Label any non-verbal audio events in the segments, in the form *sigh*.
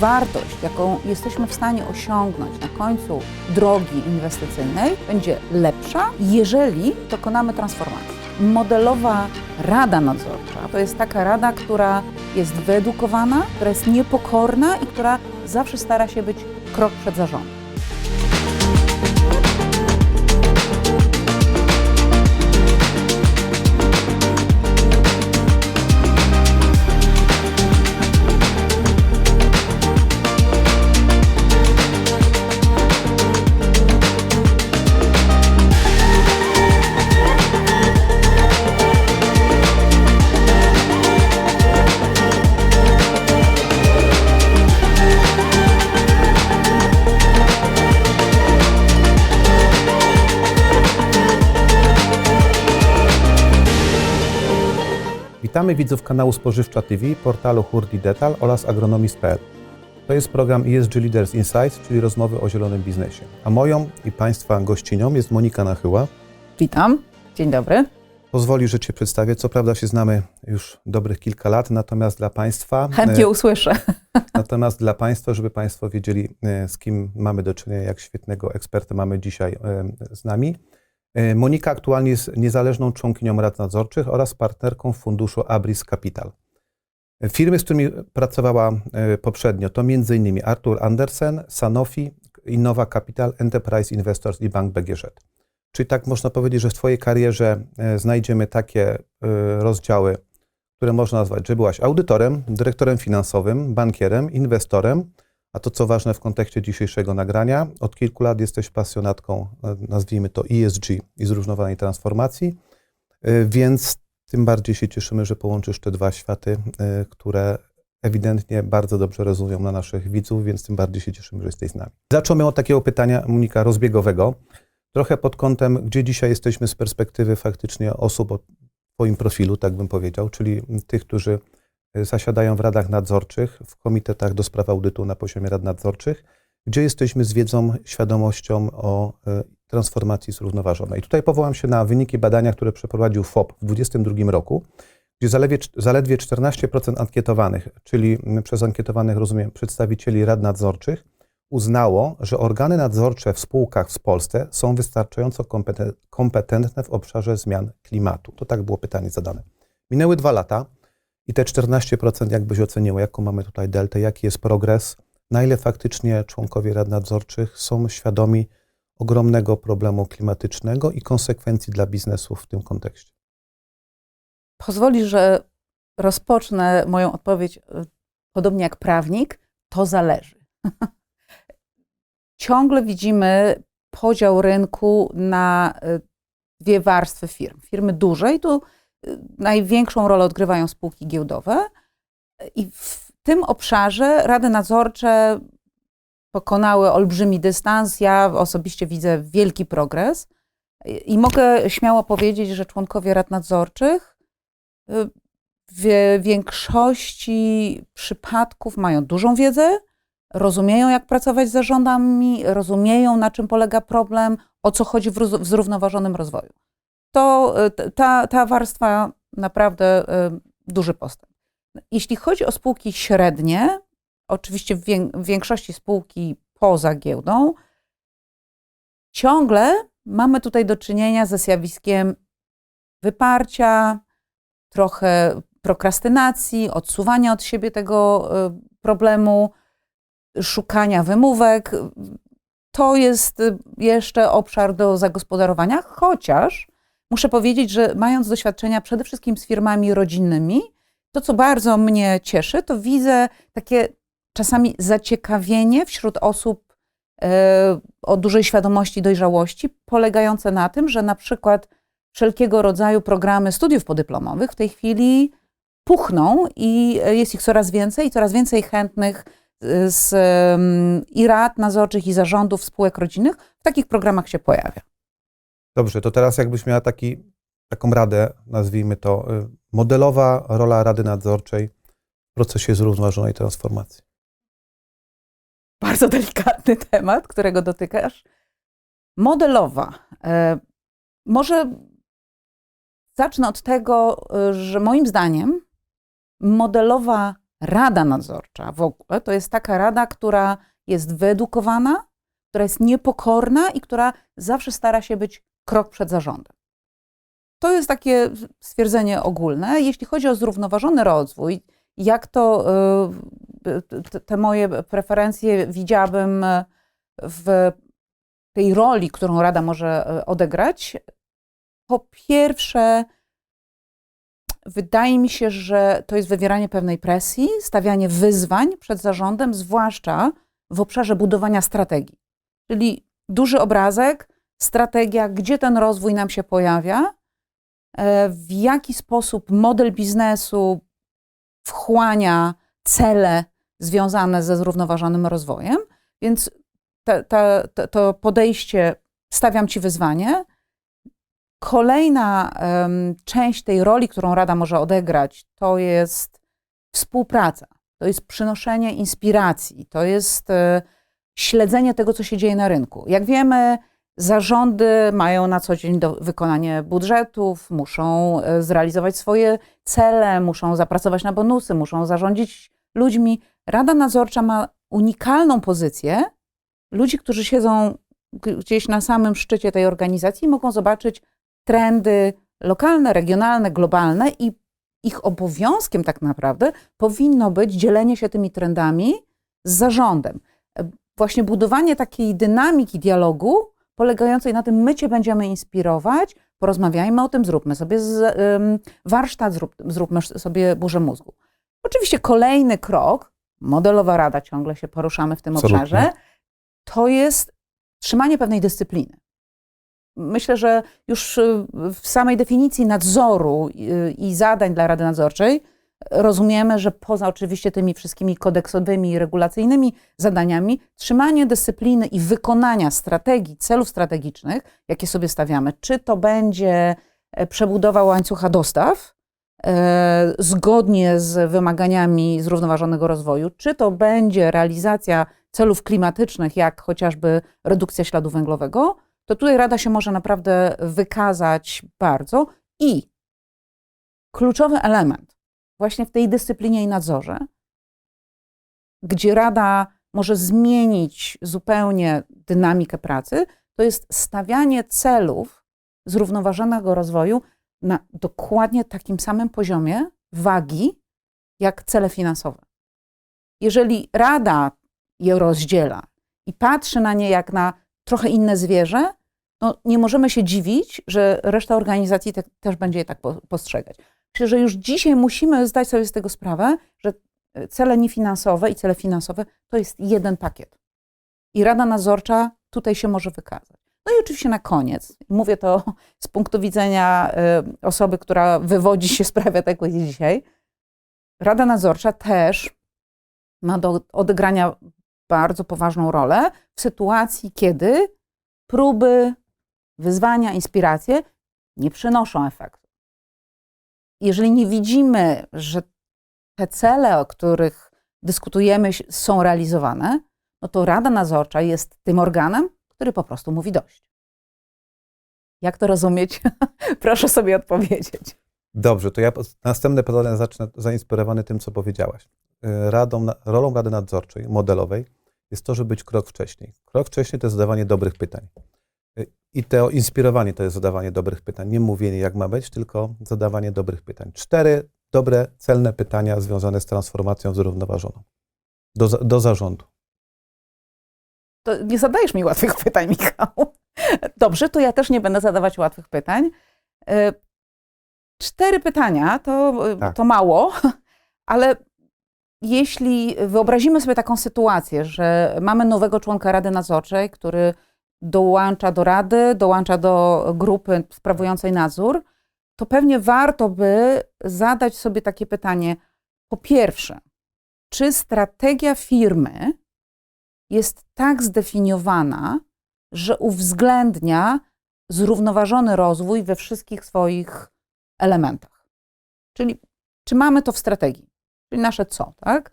wartość, jaką jesteśmy w stanie osiągnąć na końcu drogi inwestycyjnej, będzie lepsza, jeżeli dokonamy transformacji. Modelowa rada nadzorcza to jest taka rada, która jest wyedukowana, która jest niepokorna i która zawsze stara się być krok przed zarządem. Witamy widzów kanału Spożywcza TV, portalu Hurdi Detal oraz agronomist.pl. To jest program ESG Leaders Insights, czyli rozmowy o zielonym biznesie. A moją i Państwa gościnią jest Monika Nachyła. Witam, dzień dobry. Pozwoli, że Cię przedstawię. Co prawda się znamy już dobrych kilka lat, natomiast dla Państwa... Chętnie e, usłyszę. *laughs* Natomiast dla Państwa, żeby Państwo wiedzieli, e, z kim mamy do czynienia, jak świetnego eksperta mamy dzisiaj e, z nami. E, Monika aktualnie jest niezależną członkinią rad nadzorczych oraz partnerką funduszu Abris Capital. E, Firmy, z którymi pracowała e, poprzednio, to m.in. Arthur Andersen, Sanofi, Innova Capital, Enterprise Investors i Bank BGŻ. Czyli tak można powiedzieć, że w Twojej karierze znajdziemy takie rozdziały, które można nazwać, że byłaś audytorem, dyrektorem finansowym, bankierem, inwestorem, a to co ważne w kontekście dzisiejszego nagrania, od kilku lat jesteś pasjonatką, e, nazwijmy to ESG i zrównoważonej transformacji, e, więc tym bardziej się cieszymy, że połączysz te dwa światy, e, które ewidentnie bardzo dobrze rezonują na naszych widzów, więc tym bardziej się cieszymy, że jesteś z nami. Zacząłem od takiego pytania, Monika, rozbiegowego, trochę pod kątem, gdzie dzisiaj jesteśmy z perspektywy faktycznie osób o Twoim profilu, tak bym powiedział, czyli tych, którzy zasiadają w radach nadzorczych, w komitetach do spraw audytu na poziomie rad nadzorczych, gdzie jesteśmy z wiedzą, świadomością o e, transformacji zrównoważonej. Tutaj powołam się na wyniki badania, które przeprowadził FOP w 2022 roku, gdzie zaledwie, zaledwie 14% ankietowanych, czyli mm, przez ankietowanych rozumiem przedstawicieli rad nadzorczych, uznało, że organy nadzorcze w spółkach w Polsce są wystarczająco kompeten- kompetentne w obszarze zmian klimatu. To tak było pytanie zadane. Minęły dwa lata i te 14% jakbyś oceniło, jaką mamy tutaj deltę, jaki jest progres, na ile faktycznie członkowie rad nadzorczych są świadomi ogromnego problemu klimatycznego i konsekwencji dla biznesu w tym kontekście. Pozwoli, że rozpocznę moją odpowiedź y, podobnie jak prawnik. To zależy. *laughs* Ciągle widzimy podział rynku na y, dwie warstwy firm. Firmy duże i tu największą rolę odgrywają spółki giełdowe. I w tym obszarze rady nadzorcze pokonały olbrzymi dystans. Ja osobiście widzę wielki progres. I- mogę śmiało powiedzieć, że członkowie rad nadzorczych y, w większości przypadków mają dużą wiedzę, rozumieją, jak pracować z zarządami, rozumieją, na czym polega problem, o co chodzi w, w zrównoważonym rozwoju. To t- ta, ta warstwa naprawdę y, duży postęp. Jeśli chodzi o spółki średnie, oczywiście w, wię- w większości spółki poza giełdą, ciągle mamy tutaj do czynienia ze zjawiskiem wyparcia, trochę prokrastynacji, odsuwania od siebie tego y, problemu, szukania wymówek. To jest jeszcze obszar do zagospodarowania, chociaż muszę powiedzieć, że mając doświadczenia przede wszystkim z firmami rodzinnymi, to co bardzo mnie cieszy, to widzę takie czasami zaciekawienie wśród osób e, o dużej świadomości, dojrzałości, polegające na tym, że na przykład wszelkiego rodzaju programy studiów podyplomowych w tej chwili puchną i jest ich coraz więcej i coraz więcej chętnych y, z em, i rad nadzorczych, i zarządów spółek rodzinnych w takich programach się pojawia. Dobrze, to teraz jakbyś miała taki, taką radę, nazwijmy to, y, modelowa rola Rady Nadzorczej w procesie zrównoważonej transformacji. Bardzo delikatny temat, którego dotykasz. Modelowa. E, Może zacznę od tego, e, że moim zdaniem modelowa Rada nadzorcza w ogóle to jest taka rada, która jest wyedukowana, która jest niepokorna i która zawsze stara się być krok przed zarządem. To jest takie stwierdzenie ogólne. Jeśli chodzi o zrównoważony rozwój, jak to y, te moje preferencje widziałabym w tej roli, którą Rada może y, odegrać, po pierwsze, wydaje mi się, że to jest wywieranie pewnej presji, stawianie wyzwań przed zarządem, zwłaszcza w obszarze budowania strategii. Czyli duży obrazek, strategia, gdzie ten rozwój nam się pojawia, e, w jaki sposób model biznesu wchłania cele związane ze zrównoważonym rozwojem. Więc te, te, te, to podejście, stawiam ci wyzwanie. Kolejna um, część tej roli, którą Rada może odegrać, to jest współpraca, to jest przynoszenie inspiracji, to jest e, śledzenie tego, co się dzieje na rynku. Jak wiemy, zarządy mają na co dzień do wykonanie budżetów, muszą e, zrealizować swoje cele, muszą zapracować na bonusy, muszą zarządzić ludźmi. Rada nadzorcza ma unikalną pozycję ludzi, którzy siedzą gdzieś na samym szczycie tej organizacji, mogą zobaczyć trendy lokalne, regionalne, globalne i ich obowiązkiem tak naprawdę powinno być dzielenie się tymi trendami z zarządem. Właśnie budowanie takiej dynamiki dialogu polegającej na tym, my Cię będziemy inspirować, porozmawiajmy o tym, zróbmy sobie z, warsztat, zrób, zróbmy sobie burzę mózgu. Oczywiście kolejny krok, modelowa rada, ciągle się poruszamy w tym Absolutnie. obszarze, to jest trzymanie pewnej dyscypliny. Myślę, że już y, w samej definicji nadzoru y, i zadań dla Rady Nadzorczej rozumiemy, że poza oczywiście tymi wszystkimi kodeksowymi i regulacyjnymi zadaniami, trzymanie dyscypliny i wykonania strategii, celów strategicznych, jakie sobie stawiamy, czy to będzie e, przebudowa łańcucha dostaw, e, zgodnie z wymaganiami zrównoważonego rozwoju, czy to będzie realizacja celów klimatycznych, jak chociażby redukcja śladu węglowego, to tutaj Rada się może naprawdę wykazać bardzo. I kluczowy element właśnie w tej dyscyplinie i nadzorze, gdzie Rada może zmienić zupełnie dynamikę pracy, to jest stawianie celów zrównoważonego rozwoju na dokładnie takim samym poziomie wagi, jak cele finansowe. Jeżeli Rada je rozdziela i patrzy na nie jak na trochę inne zwierzę, no nie możemy się dziwić, że reszta organizacji te, też będzie je tak postrzegać. Myślę, że już dzisiaj musimy zdać sobie z tego sprawę, że e, cele niefinansowe i cele finansowe to jest jeden pakiet. I Rada Nadzorcza tutaj się może wykazać. No i oczywiście na koniec, mówię to *laughs* z punktu widzenia y, osoby, która wywodzi się z prawa tak jak dzisiaj, Rada Nadzorcza też ma do odegrania bardzo poważną rolę w sytuacji, kiedy próby, wyzwania, inspiracje nie przynoszą efektu. Jeżeli nie widzimy, że te cele, o których dyskutujemy, są realizowane, no to Rada Nadzorcza jest tym organem, który po prostu mówi dość. Jak to rozumieć? *laughs* Proszę sobie odpowiedzieć. Dobrze, to ja następne pytanie zacznę zainspirowany tym, co powiedziałaś. Y, radą, rolą Rady Nadzorczej, modelowej, jest to, żeby być krok wcześniej. Krok wcześniej to jest zadawanie dobrych pytań. Y, I to inspirowanie to jest zadawanie dobrych pytań. Nie mówienie, jak ma być, tylko zadawanie dobrych pytań. Cztery dobre, celne pytania związane z transformacją zrównoważoną. Do, do zarządu. To nie zadajesz mi łatwych pytań, Michał. Dobrze, to ja też nie będę zadawać łatwych pytań. Y, cztery pytania to, tak. to mało, ale jeśli wyobrazimy sobie taką sytuację, że mamy nowego członka Rady Nadzorczej, który dołącza do Rady, dołącza do grupy sprawującej nadzór, to pewnie warto by zadać sobie takie pytanie. Po pierwsze, czy strategia firmy jest tak zdefiniowana, że uwzględnia zrównoważony rozwój we wszystkich swoich elementach? Czyli czy mamy to w strategii? czyli nasze co, tak?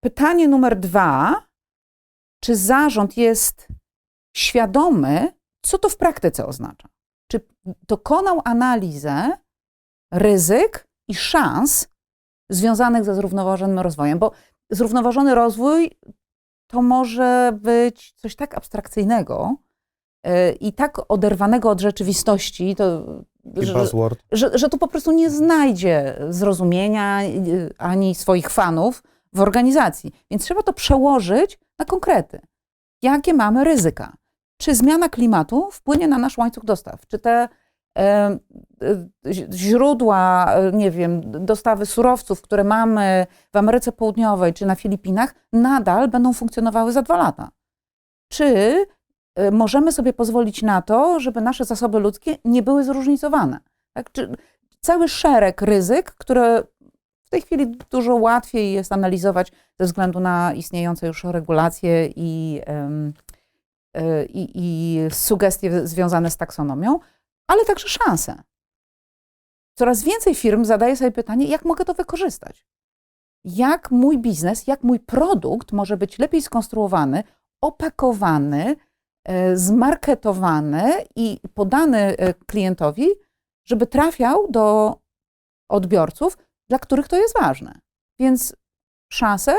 Pytanie numer dwa, czy zarząd jest świadomy, co to w praktyce oznacza? Czy dokonał analizę ryzyk i szans związanych ze zrównoważonym rozwojem, bo zrównoważony rozwój to może być coś tak abstrakcyjnego y, i tak oderwanego od rzeczywistości, to, że, że, że tu po prostu nie znajdzie zrozumienia y, ani swoich fanów w organizacji. Więc trzeba to przełożyć na konkrety. Jakie mamy ryzyka? Czy zmiana klimatu wpłynie na nasz łańcuch dostaw? Czy te e, e, źródła, e, nie wiem, dostawy surowców, które mamy w Ameryce Południowej czy na Filipinach, nadal będą funkcjonowały za dwa lata? Czy możemy sobie pozwolić na to, żeby nasze zasoby ludzkie nie były zróżnicowane? Tak? Czy, cały szereg ryzyk, które w tej chwili dużo łatwiej jest analizować ze względu na istniejące już regulacje i, e, i, i sugestie związane z taksonomią, ale także szanse. Coraz więcej firm zadaje sobie pytanie, jak mogę to wykorzystać? Jak mój biznes, jak mój produkt może być lepiej skonstruowany, opakowany, e, zmarketowany i podany e, klientowi, żeby trafiał do odbiorców, dla których to jest ważne. Więc szanse.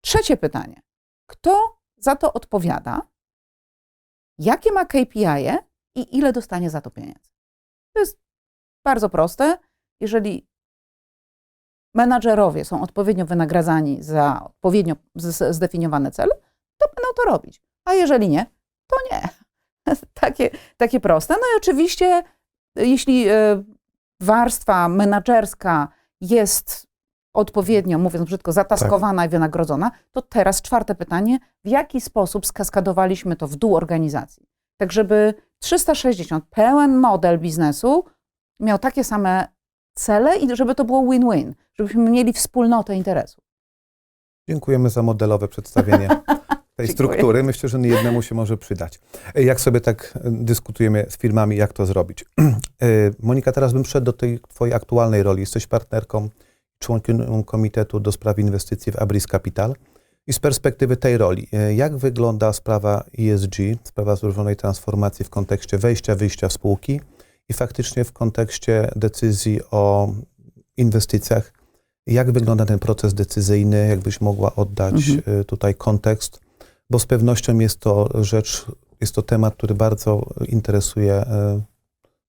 Trzecie pytanie. Kto za to odpowiada? Jakie ma KPI -e i ile dostanie za to pieniędzy? To jest bardzo proste. Jeżeli menadżerowie są odpowiednio wynagradzani za odpowiednio zdefiniowane cele, to będą to robić. A jeżeli nie, to nie. *laughs* takie, takie proste. No i oczywiście, jeśli e, warstwa menadżerska jest odpowiednio, mówiąc brzydko, zataskowana i wynagrodzona, to teraz czwarte pytanie, w jaki sposób skaskadowaliśmy to w dół organizacji? Tak, żeby 360, pełen model biznesu miał takie same cele i żeby to było win-win, żebyśmy mieli wspólnotę interesu. Dziękujemy za modelowe przedstawienie *laughs* tej Dziękuję. struktury. Myślę, że jednemu się może przydać. Jak sobie tak e, dyskutujemy z firmami, jak to zrobić. *clears throat* E, Monika, teraz bym szedł do tej twojej aktualnej roli. Jesteś partnerką, członkiem Komitetu do Spraw Inwestycji w Abris Capital. I z perspektywy tej roli, e, jak wygląda sprawa ESG, sprawa złożonej transformacji w kontekście wejścia, wyjścia w spółki i faktycznie w kontekście decyzji o inwestycjach jak wygląda ten proces decyzyjny? Jakbyś mogła oddać Mhm. y, tutaj kontekst? Bo z pewnością jest to rzecz, jest to temat, który bardzo interesuje y,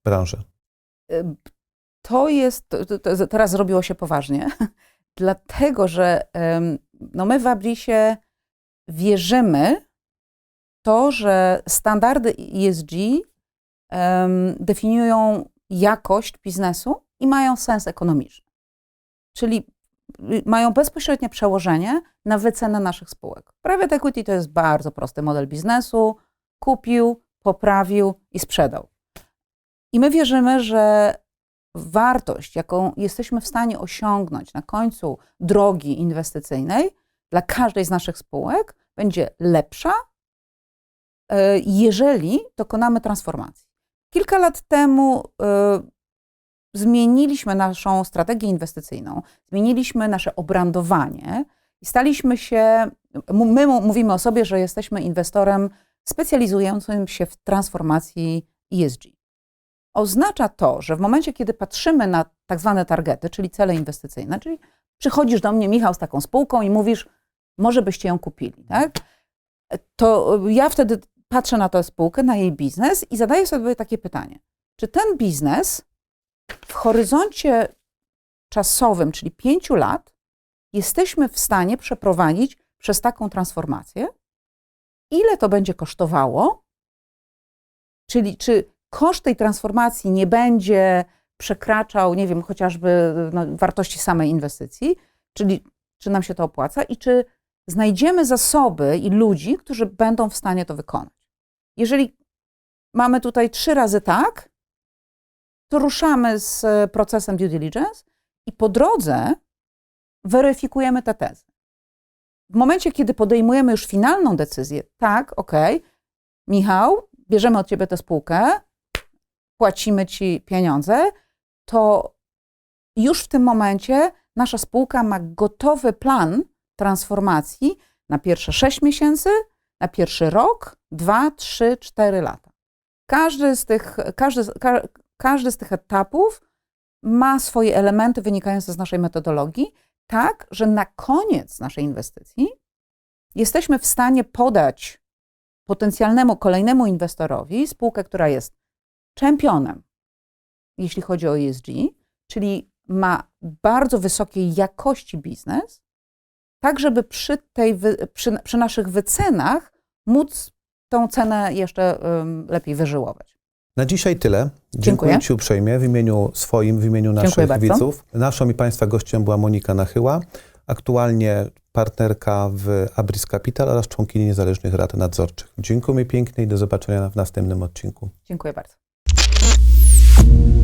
branżę. To jest, to, to, teraz zrobiło się poważnie, *laughs* dlatego że no my w Abrisie wierzymy to, że standardy ESG em, definiują jakość biznesu i mają sens ekonomiczny. Czyli y, mają bezpośrednie przełożenie na wycenę naszych spółek. Private equity to jest bardzo prosty model biznesu. Kupił, poprawił i sprzedał. I my wierzymy, że wartość, jaką jesteśmy w stanie osiągnąć na końcu drogi inwestycyjnej dla każdej z naszych spółek, będzie lepsza, e, jeżeli dokonamy transformacji. Kilka lat temu e, zmieniliśmy naszą strategię inwestycyjną, zmieniliśmy nasze obrandowanie i staliśmy się, my mówimy o sobie, że jesteśmy inwestorem specjalizującym się w transformacji ESG. Oznacza to, że w momencie, kiedy patrzymy na tak zwane targety, czyli cele inwestycyjne, czyli przychodzisz do mnie, Michał, z taką spółką i mówisz, może byście ją kupili, tak? To ja wtedy patrzę na tę spółkę, na jej biznes i zadaję sobie takie pytanie. Czy ten biznes w horyzoncie czasowym, czyli pięciu lat, jesteśmy w stanie przeprowadzić przez taką transformację? Ile to będzie kosztowało? Czyli czy koszt tej transformacji nie będzie przekraczał, nie wiem, chociażby no, wartości samej inwestycji, czyli czy nam się to opłaca i czy znajdziemy zasoby i ludzi, którzy będą w stanie to wykonać. Jeżeli mamy tutaj trzy razy tak, to ruszamy z procesem due diligence i po drodze weryfikujemy te tezy. W momencie, kiedy podejmujemy już finalną decyzję, tak, ok, Michał, bierzemy od ciebie tę spółkę, płacimy ci pieniądze, to już w tym momencie nasza spółka ma gotowy plan transformacji na pierwsze 6 miesięcy, na pierwszy rok, 2, 3, 4 lata. Każdy z tych, każdy, ka, każdy z tych etapów ma swoje elementy wynikające z naszej metodologii, tak, że na koniec naszej inwestycji jesteśmy w stanie podać potencjalnemu kolejnemu inwestorowi spółkę, która jest czempionem, jeśli chodzi o ESG, czyli ma bardzo wysokiej jakości biznes, tak żeby przy, tej, przy, przy naszych wycenach móc tą cenę jeszcze ym, lepiej wyżyłować. Na dzisiaj tyle. Dziękuję, Dziękuję. Ci uprzejmie w imieniu swoim, w imieniu naszych widzów. Naszą i Państwa gościem była Monika Nachyła, aktualnie partnerka w Abris Capital oraz członkini niezależnych rad nadzorczych. Dziękuję pięknie i do zobaczenia w następnym odcinku. Dziękuję bardzo. you